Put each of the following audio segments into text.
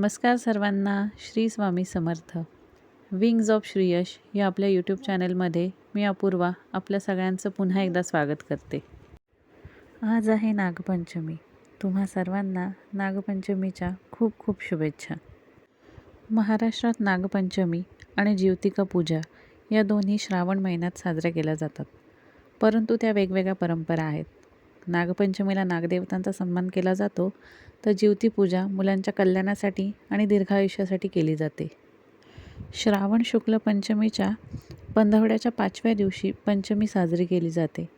नमस्कार सर्वांना Shri Swami Samarth. Wings of Shriyash या आपल्या यूट्यूब चॅनलमध्ये मी अपूर्वा आपल्या सगळ्यांचं पुन्हा एकदा स्वागत करते. आज आहे नागपंचमी. तुम्हा सर्वांना नागपंचमीच्या खूप खूप शुभेच्छा. महाराष्ट्रात नागपंचमी आणि ज्योतिका पूजा या दोन्ही श्रावण महिन्यात साजऱ्या केल्या जातात. परंतु त्या वेगवेगळ्या परंपरा आहेत. नागपंचमीला नागदेवतांचा सन्मान केला जातो तर जीवती पूजा मुलांच्या कल्याणासाठी आणि दीर्घायुष्यासाठी केली जाते. श्रावण शुक्ल पंचमीच्या पंधरवड्याच्या पाचव्या दिवशी पंचमी साजरी केली जाते.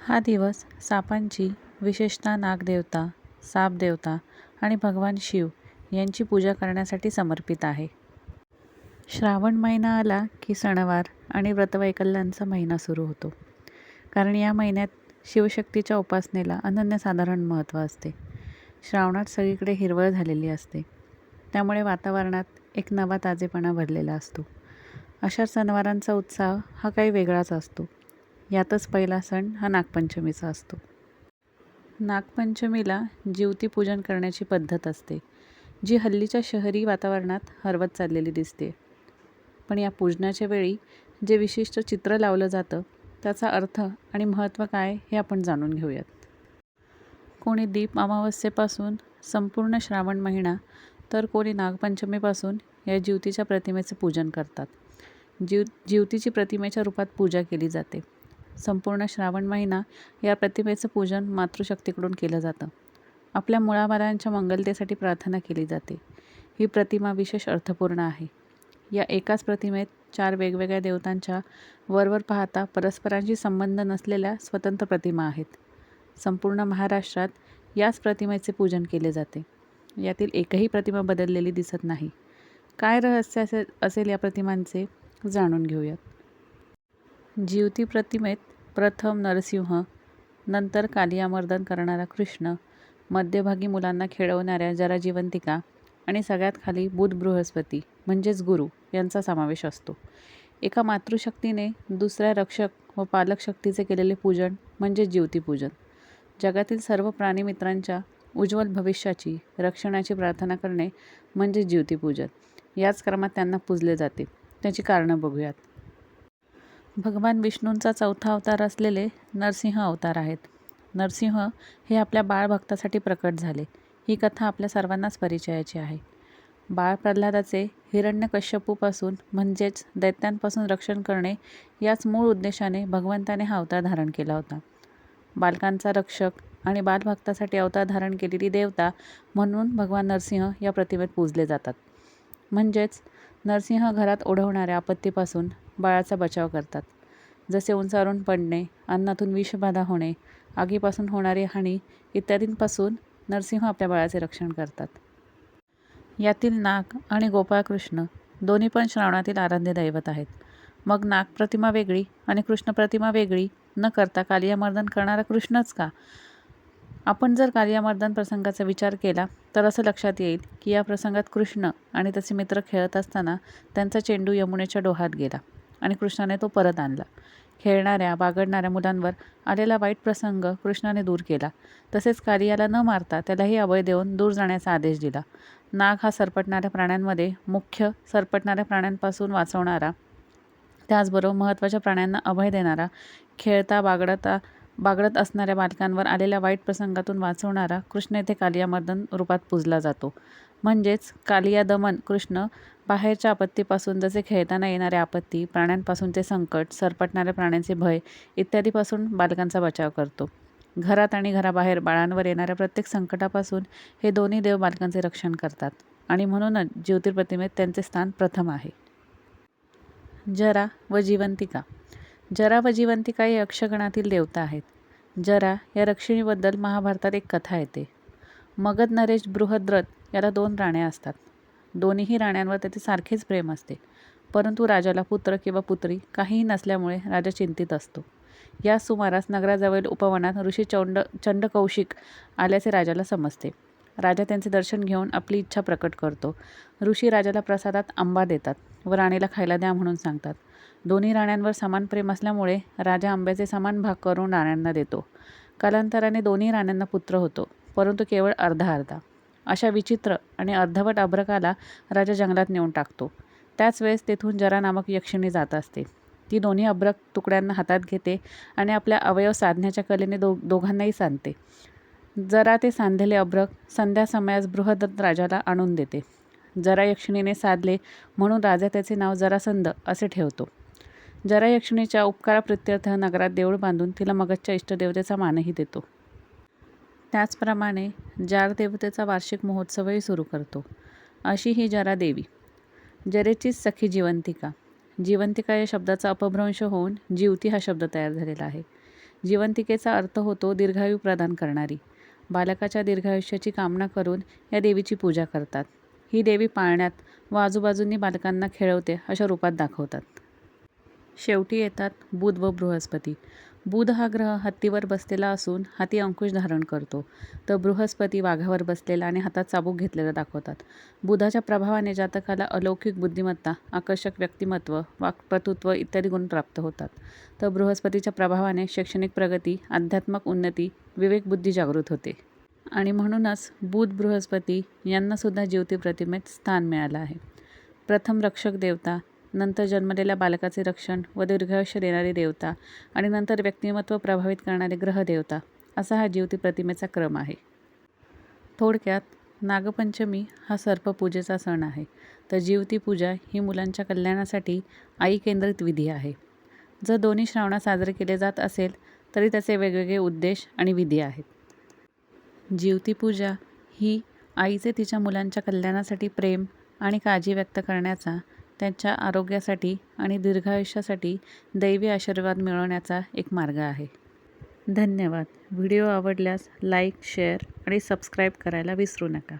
हा दिवस सापांची विशेषतः नागदेवता सापदेवता आणि भगवान शिव यांची पूजा करण्यासाठी समर्पित आहे. श्रावण महिना आला की सणवार आणि व्रतवैकल्यांचा महिना सुरू होतो. कारण या महिन्यात शिवशक्तीच्या उपासनेला अनन्यसाधारण महत्त्व असते. श्रावणात सगळीकडे हिरवळ झालेली असते. त्यामुळे वातावरणात एक नवा ताजेपणा भरलेला असतो. अशा सणवारांचा उत्साह हा काही वेगळाच असतो. यातच पहिला सण हा नागपंचमीचा असतो. नागपंचमीला ज्योतिपूजन करण्याची पद्धत असते जी हल्लीच्या शहरी वातावरणात हरवत चाललेली दिसते. पण या पूजनाच्या वेळी जे विशिष्ट चित्र लावलं जातं त्याचा अर्थ आणि महत्त्व काय हे आपण जाणून घेऊयात. कोणी दीप अमावस्येपासून संपूर्ण श्रावण महिना तर कोणी नागपंचमीपासून या ज्योतीच्या प्रतिमेचं पूजन करतात. जीव ज्योतीची प्रतिमेच्या रूपात पूजा केली जाते. संपूर्ण श्रावण महिना या प्रतिमेचं पूजन मातृशक्तीकडून केलं जातं. आपल्या मुळाबाळांच्या मंगलतेसाठी प्रार्थना केली जाते. ही प्रतिमा विशेष अर्थपूर्ण आहे. या एकाच प्रतिमेत चार वेगवेगळ्या देवतांच्या वरवर पाहता परस्परांशी संबंध नसलेल्या स्वतंत्र प्रतिमा आहेत. संपूर्ण महाराष्ट्रात याच प्रतिमेचे पूजन केले जाते. यातील एकही प्रतिमा बदललेली दिसत नाही. काय रहस्य असे असेल या प्रतिमांचे जाणून घेऊयात. जीवती प्रतिमेत प्रथम नरसिंह नंतर कालियामर्दन करणारा कृष्ण मध्यभागी मुलांना खेळवणाऱ्या जराजीवंतिका आणि सगळ्यात खाली बुध बृहस्पती म्हणजेच गुरु. यांचा समावेश असतो. एका मातृशक्तीने दुसऱ्या रक्षक व पालक शक्तीचे केलेले पूजन म्हणजे ज्योतिपूजन. जगातील सर्व प्राणीमित्रांच्या उज्ज्वल भविष्याची रक्षणाची प्रार्थना करणे म्हणजे ज्योतिपूजन. याच क्रमात त्यांना पूजले जाते. त्याची कारणं बघूयात. भगवान विष्णूंचा चौथा अवतार असलेले नरसिंह अवतार आहेत. नरसिंह हे आपल्या बाळभक्तासाठी प्रकट झाले. ही कथा आपल्या सर्वांनाच परिचयाची आहे. बाळ प्रल्हादाचे हिरण्यकश्यपूपासून म्हणजेच दैत्यांपासून रक्षण करणे याच मूळ उद्देशाने भगवंताने हा अवतार धारण केला होता. बालकांचा रक्षक आणि बालभक्तासाठी अवतार धारण केलेली देवता म्हणून भगवान नरसिंह या प्रतिमेत पूजले जातात. म्हणजेच नरसिंह घरात ओढवणाऱ्या आपत्तीपासून बाळाचा बचाव करतात. जसे उंचावरून पडणे अन्नातून विषबाधा होणे आगीपासून होणारी हानी इत्यादींपासून नरसिंह आपल्या बाळाचे रक्षण करतात. यातील नाग आणि गोपाळकृष्ण दोन्ही पण श्रावणातील आराध्य दैवत आहेत. मग नाग प्रतिमा वेगळी आणि कृष्ण प्रतिमा वेगळी. न करता कालियामर्दन करणारा कृष्णच का? आपण जर कालियामर्दन प्रसंगाचा विचार केला तर असं लक्षात येईल की या प्रसंगात कृष्ण आणि त्याचे मित्र खेळत असताना त्यांचा चेंडू यमुनेच्या डोहात गेला आणि कृष्णाने तो परत आणला. खेळणाऱ्या बागडणाऱ्या मुलांवर आलेला वाईट प्रसंग कृष्णाने दूर केला. तसेच कालियाला न मारता त्यालाही अभय देऊन दूर जाण्याचा आदेश दिला. नाग हा सरपटणाऱ्या प्राण्यांमध्ये मुख्य सरपटणाऱ्या प्राण्यांपासून वाचवणारा त्याचबरोबर महत्त्वाच्या प्राण्यांना अभय देणारा खेळता बागडता बागडत असणाऱ्या बालकांवर आलेल्या वाईट प्रसंगातून वाचवणारा कृष्ण येथे कालियामर्दन रूपात पूजला जातो. म्हणजेच कालिया दमन कृष्ण बाहेरच्या आपत्तीपासून जसे खेळताना येणाऱ्या आपत्ती प्राण्यांपासूनचे संकट सरपटणाऱ्या प्राण्यांचे भय इत्यादीपासून बालकांचा बचाव करतो. घरात आणि घराबाहेर बाळांवर येणाऱ्या प्रत्येक संकटापासून हे दोन्ही देव बालकांचे रक्षण करतात आणि म्हणूनच ज्योतिर्प्रतिमेत त्यांचे स्थान प्रथम आहे. जरा व जिवंतिका. जरा व जिवंतिका हे यक्षगणातील देवता आहेत. जरा या रक्षिणीबद्दल महाभारतात एक कथा येते. मगध नरेश बृहद्रथ याला दोन राण्या असतात. दोन्हीही राण्यांवर त्याचे सारखेच प्रेम असते. परंतु राजाला पुत्र किंवा पुत्री काहीही नसल्यामुळे राजा चिंतित असतो. या सुमारास नगराजवळील उपवनात ऋषी चौंड चंडकौशिक आल्याचे राजाला समजते. राजा त्यांचे दर्शन घेऊन आपली इच्छा प्रकट करतो. ऋषी राजाला प्रसादात आंबा देतात व राणीला खायला द्या म्हणून सांगतात. दोन्ही राण्यांवर समान प्रेम असल्यामुळे राजा आंब्याचे समान भाग करून राण्यांना देतो. कालांतराने दोन्ही राण्यांना पुत्र होतो परंतु केवळ अर्धा अर्धा. अशा विचित्र आणि अर्धवट अभ्रकाला राजा जंगलात नेऊन टाकतो. त्याच वेळेस तेथून जरा नामक यक्षिणी जात असते. ती दोन्ही अभ्रक तुकड्यांना हातात घेते आणि आपल्या अवयव साधण्याच्या कलेने दो दोघांनाही सांधते जरा ते सांधलेले अभ्रक संध्या समयास बृहदत्त राजाला आणून देते. जरा यक्षिणीने साधले म्हणून राजा त्याचे नाव जरासंध असे ठेवतो. जरा यक्षिणीच्या उपकाराप्रित्यर्थ नगरात देऊळ बांधून तिला मगधच्या इष्टदेवतेचा मानही देतो. त्याचप्रमाणे जार देवतेचा वार्षिक महोत्सवही सुरू करतो. अशी ही जरा देवी. जरेचीच सखी जिवंतिका. जिवंतिका या शब्दाचा अपभ्रंश होऊन जीवती हा शब्द तयार झालेला आहे. जिवंतिकेचा अर्थ होतो दीर्घायू प्रदान करणारी. बालकाच्या दीर्घायुष्याची कामना करून या देवीची पूजा करतात. ही देवी पाळण्यात व आजूबाजूंनी बालकांना खेळवते अशा रूपात दाखवतात. शेवटी येतात बुध व बृहस्पती. बुध हा ग्रह हत्तीवर बसलेला असून हाती अंकुश धारण करतो. तर बृहस्पती वाघावर बसलेला आणि हातात चाबूक घेतलेला दाखवतात. बुधाच्या प्रभावाने जातकाला अलौकिक बुद्धिमत्ता आकर्षक व्यक्तिमत्व वाक्पटुत्व इत्यादी गुण प्राप्त होतात. तर बृहस्पतीच्या प्रभावाने शैक्षणिक प्रगती आध्यात्मक उन्नती विवेकबुद्धी जागृत होते. आणि म्हणूनच बुध बृहस्पती यांनासुद्धा जीवती प्रतिमेत स्थान मिळालं आहे. प्रथम रक्षक देवता नंतर जन्मलेल्या बालकाचे रक्षण व दीर्घायुष्य देणारी देवता आणि नंतर व्यक्तिमत्व प्रभावित करणारे ग्रहदेवता असा हा ज्योती प्रतिमेचा क्रम आहे. थोडक्यात नागपंचमी हा सर्पपूजेचा सण आहे. तर जीवती पूजा ही मुलांच्या कल्याणासाठी आई केंद्रित विधी आहे. जर दोन्ही श्रावणात साजरे केले जात असेल तरी त्याचे वेगवेगळे उद्देश आणि विधी आहेत. जीवती पूजा ही आईचे तिच्या मुलांच्या कल्याणासाठी प्रेम आणि काळजी व्यक्त करण्याचा त्यांच्या आरोग्यासाठी आणि दीर्घायुष्यासाठी दैवी आशीर्वाद मिळवण्याचा एक मार्ग आहे. धन्यवाद. व्हिडिओ आवडल्यास लाईक शेअर आणि सबस्क्राईब करायला विसरू नका.